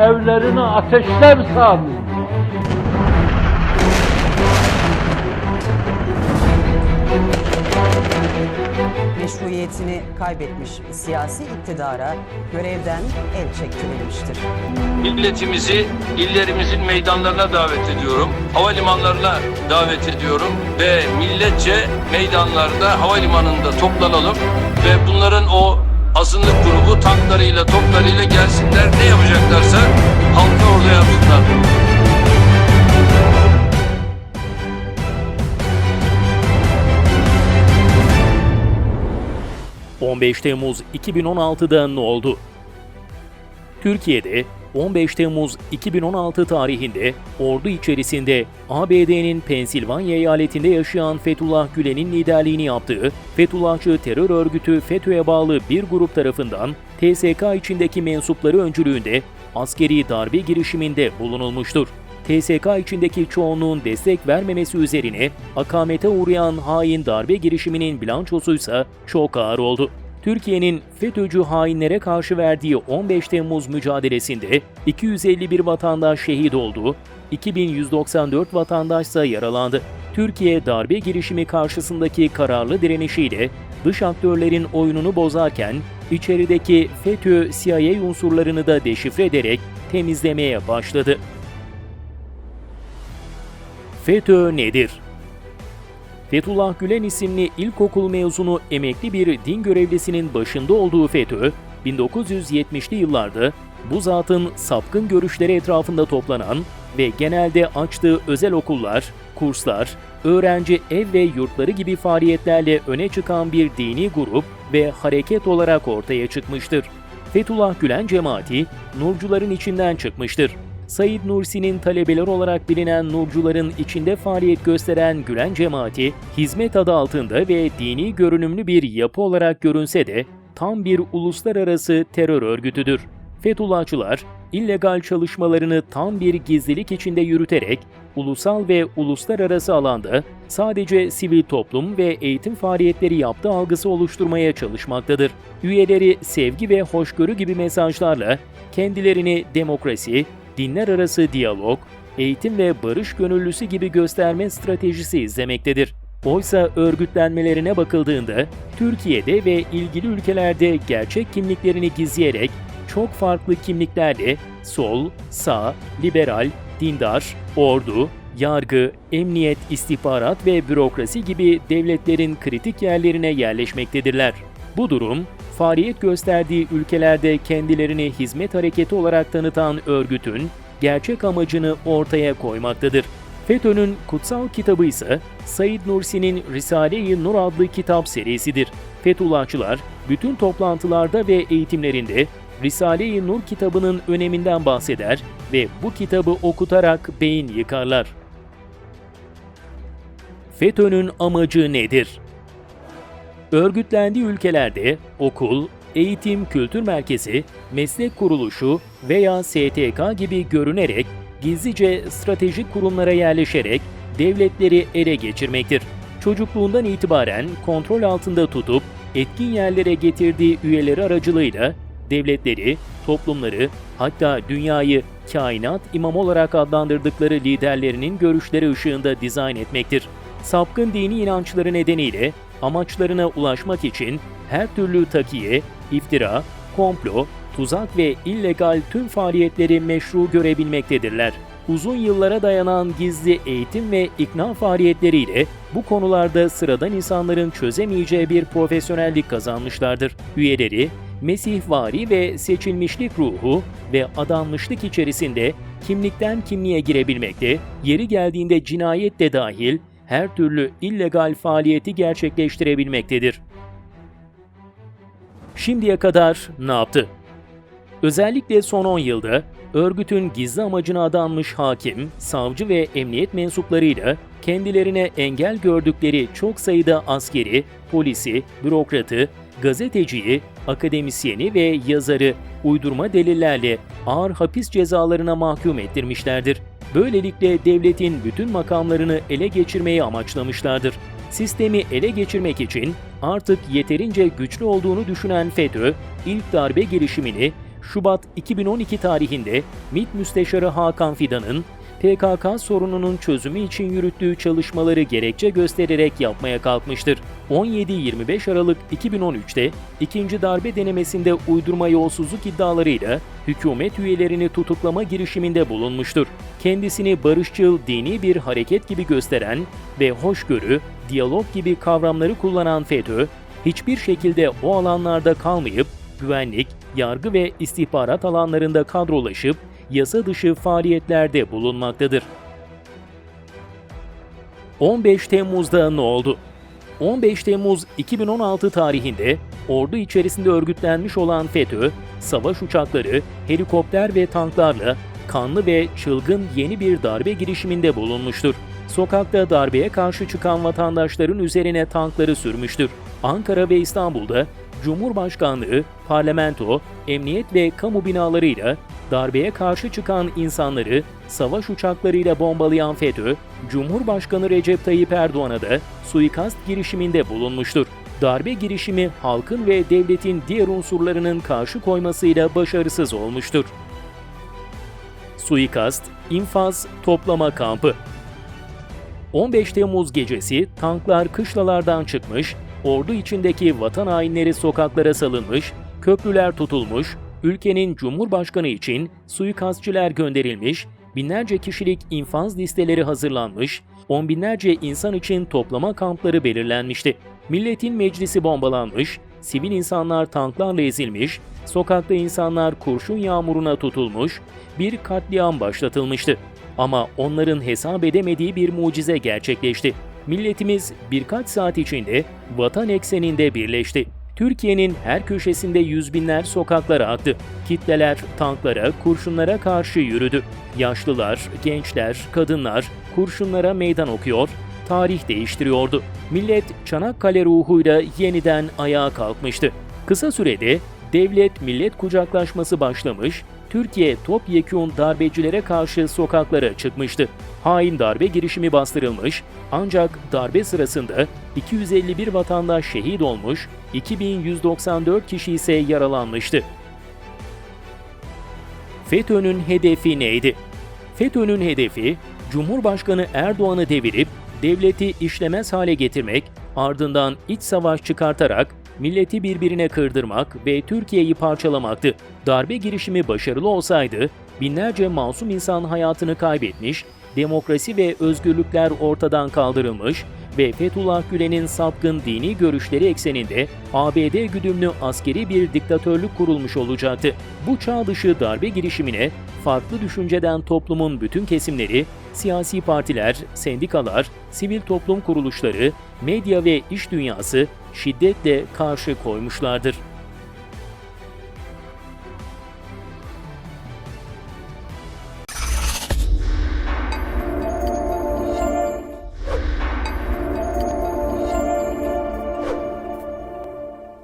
evlerini ateşler Sami. meşruiyetini kaybetmiş siyasi iktidara görevden el çektirilmiştir. Milletimizi illerimizin meydanlarına davet ediyorum. Havalimanlarına davet ediyorum ve milletçe meydanlarda havalimanında toplanalım ve bunların o azınlık grubu tanklarıyla toplarıyla gelsinler ne yapacaklarsa halka orada yapsınlar. 15 Temmuz 2016'da ne oldu? Türkiye'de 15 Temmuz 2016 tarihinde ordu içerisinde ABD'nin Pensilvanya eyaletinde yaşayan Fethullah Gülen'in liderliğini yaptığı Fethullahçı terör örgütü FETÖ'ye bağlı bir grup tarafından TSK içindeki mensupları öncülüğünde askeri darbe girişiminde bulunulmuştur. TSK içindeki çoğunluğun destek vermemesi üzerine akamete uğrayan hain darbe girişiminin bilançosuysa çok ağır oldu. Türkiye'nin FETÖ'cü hainlere karşı verdiği 15 Temmuz mücadelesinde 251 vatandaş şehit oldu, 2194 vatandaşsa yaralandı. Türkiye darbe girişimi karşısındaki kararlı direnişiyle dış aktörlerin oyununu bozarken içerideki FETÖ CIA unsurlarını da deşifre ederek temizlemeye başladı. FETÖ nedir? Fethullah Gülen isimli ilkokul mezunu emekli bir din görevlisinin başında olduğu FETÖ, 1970'li yıllarda bu zatın sapkın görüşleri etrafında toplanan ve genelde açtığı özel okullar, kurslar, öğrenci ev ve yurtları gibi faaliyetlerle öne çıkan bir dini grup ve hareket olarak ortaya çıkmıştır. Fethullah Gülen cemaati Nurcuların içinden çıkmıştır. Said Nursi'nin talebeler olarak bilinen Nurcuların içinde faaliyet gösteren Gülen cemaati, hizmet adı altında ve dini görünümlü bir yapı olarak görünse de tam bir uluslararası terör örgütüdür. Fethullahçılar, illegal çalışmalarını tam bir gizlilik içinde yürüterek, ulusal ve uluslararası alanda sadece sivil toplum ve eğitim faaliyetleri yaptığı algısı oluşturmaya çalışmaktadır. Üyeleri sevgi ve hoşgörü gibi mesajlarla kendilerini demokrasi, dinler arası diyalog, eğitim ve barış gönüllüsü gibi gösterme stratejisi izlemektedir. Oysa örgütlenmelerine bakıldığında Türkiye'de ve ilgili ülkelerde gerçek kimliklerini gizleyerek çok farklı kimliklerle sol, sağ, liberal, dindar, ordu, yargı, emniyet, istihbarat ve bürokrasi gibi devletlerin kritik yerlerine yerleşmektedirler. Bu durum, faaliyet gösterdiği ülkelerde kendilerini hizmet hareketi olarak tanıtan örgütün gerçek amacını ortaya koymaktadır. FETÖ'nün kutsal kitabı ise Said Nursi'nin Risale-i Nur adlı kitap serisidir. Fethullahçılar bütün toplantılarda ve eğitimlerinde Risale-i Nur kitabının öneminden bahseder ve bu kitabı okutarak beyin yıkarlar. FETÖ'nün amacı nedir? Örgütlendiği ülkelerde okul, eğitim kültür merkezi, meslek kuruluşu veya STK gibi görünerek gizlice stratejik kurumlara yerleşerek devletleri ele geçirmektir. Çocukluğundan itibaren kontrol altında tutup etkin yerlere getirdiği üyeleri aracılığıyla devletleri, toplumları, hatta dünyayı kainat imam olarak adlandırdıkları liderlerinin görüşleri ışığında dizayn etmektir. Sapkın dini inançları nedeniyle amaçlarına ulaşmak için her türlü takiye, iftira, komplo, tuzak ve illegal tüm faaliyetleri meşru görebilmektedirler. Uzun yıllara dayanan gizli eğitim ve ikna faaliyetleriyle bu konularda sıradan insanların çözemeyeceği bir profesyonellik kazanmışlardır. Üyeleri, mesihvari ve seçilmişlik ruhu ve adanmışlık içerisinde kimlikten kimliğe girebilmekte, yeri geldiğinde cinayet de dahil her türlü illegal faaliyeti gerçekleştirebilmektedir. Şimdiye kadar ne yaptı? Özellikle son 10 yılda örgütün gizli amacına adanmış hakim, savcı ve emniyet mensuplarıyla kendilerine engel gördükleri çok sayıda askeri, polisi, bürokratı, gazeteciyi, akademisyeni ve yazarı uydurma delillerle ağır hapis cezalarına mahkum ettirmişlerdir. Böylelikle devletin bütün makamlarını ele geçirmeyi amaçlamışlardır. Sistemi ele geçirmek için artık yeterince güçlü olduğunu düşünen FETÖ, ilk darbe girişimini Şubat 2012 tarihinde MİT Müsteşarı Hakan Fidan'ın PKK sorununun çözümü için yürüttüğü çalışmaları gerekçe göstererek yapmaya kalkmıştır. 17-25 Aralık 2013'te ikinci darbe denemesinde uydurma yolsuzluk iddialarıyla hükümet üyelerini tutuklama girişiminde bulunmuştur. Kendisini barışçıl dini bir hareket gibi gösteren ve hoşgörü, diyalog gibi kavramları kullanan FETÖ, hiçbir şekilde o alanlarda kalmayıp güvenlik, yargı ve istihbarat alanlarında kadrolaşıp yasa dışı faaliyetlerde bulunmaktadır. 15 Temmuz'da ne oldu? 15 Temmuz 2016 tarihinde ordu içerisinde örgütlenmiş olan FETÖ, savaş uçakları, helikopter ve tanklarla kanlı ve çılgın yeni bir darbe girişiminde bulunmuştur. Sokakta darbeye karşı çıkan vatandaşların üzerine tankları sürmüştür. Ankara ve İstanbul'da Cumhurbaşkanlığı, parlamento, emniyet ve kamu binalarıyla darbeye karşı çıkan insanları savaş uçaklarıyla bombalayan FETÖ, Cumhurbaşkanı Recep Tayyip Erdoğan'a da suikast girişiminde bulunmuştur. Darbe girişimi halkın ve devletin diğer unsurlarının karşı koymasıyla başarısız olmuştur. Suikast, infaz, toplama kampı 15 Temmuz gecesi tanklar kışlalardan çıkmış, ordu içindeki vatan hainleri sokaklara salınmış, köprüler tutulmuş, ülkenin cumhurbaşkanı için suikastçiler gönderilmiş, binlerce kişilik infaz listeleri hazırlanmış, on binlerce insan için toplama kampları belirlenmişti. Milletin meclisi bombalanmış, sivil insanlar tanklarla ezilmiş, sokakta insanlar kurşun yağmuruna tutulmuş, bir katliam başlatılmıştı. Ama onların hesap edemediği bir mucize gerçekleşti. Milletimiz birkaç saat içinde vatan ekseninde birleşti. Türkiye'nin her köşesinde yüz binler sokaklara aktı. Kitleler tanklara, kurşunlara karşı yürüdü. Yaşlılar, gençler, kadınlar kurşunlara meydan okuyor, tarih değiştiriyordu. Millet Çanakkale ruhuyla yeniden ayağa kalkmıştı. Kısa sürede devlet millet kucaklaşması başlamış, Türkiye topyekun darbecilere karşı sokaklara çıkmıştı. Hain darbe girişimi bastırılmış ancak darbe sırasında 251 vatandaş şehit olmuş, 2194 kişi ise yaralanmıştı. FETÖ'nün hedefi neydi? FETÖ'nün hedefi Cumhurbaşkanı Erdoğan'ı devirip devleti işlemez hale getirmek, ardından iç savaş çıkartarak milleti birbirine kırdırmak ve Türkiye'yi parçalamaktı. Darbe girişimi başarılı olsaydı binlerce masum insan hayatını kaybetmiş, demokrasi ve özgürlükler ortadan kaldırılmış ve Fethullah Gülen'in sapkın dini görüşleri ekseninde ABD güdümlü askeri bir diktatörlük kurulmuş olacaktı. Bu çağ dışı darbe girişimine farklı düşünceden toplumun bütün kesimleri, siyasi partiler, sendikalar, sivil toplum kuruluşları, medya ve iş dünyası şiddetle karşı koymuşlardır.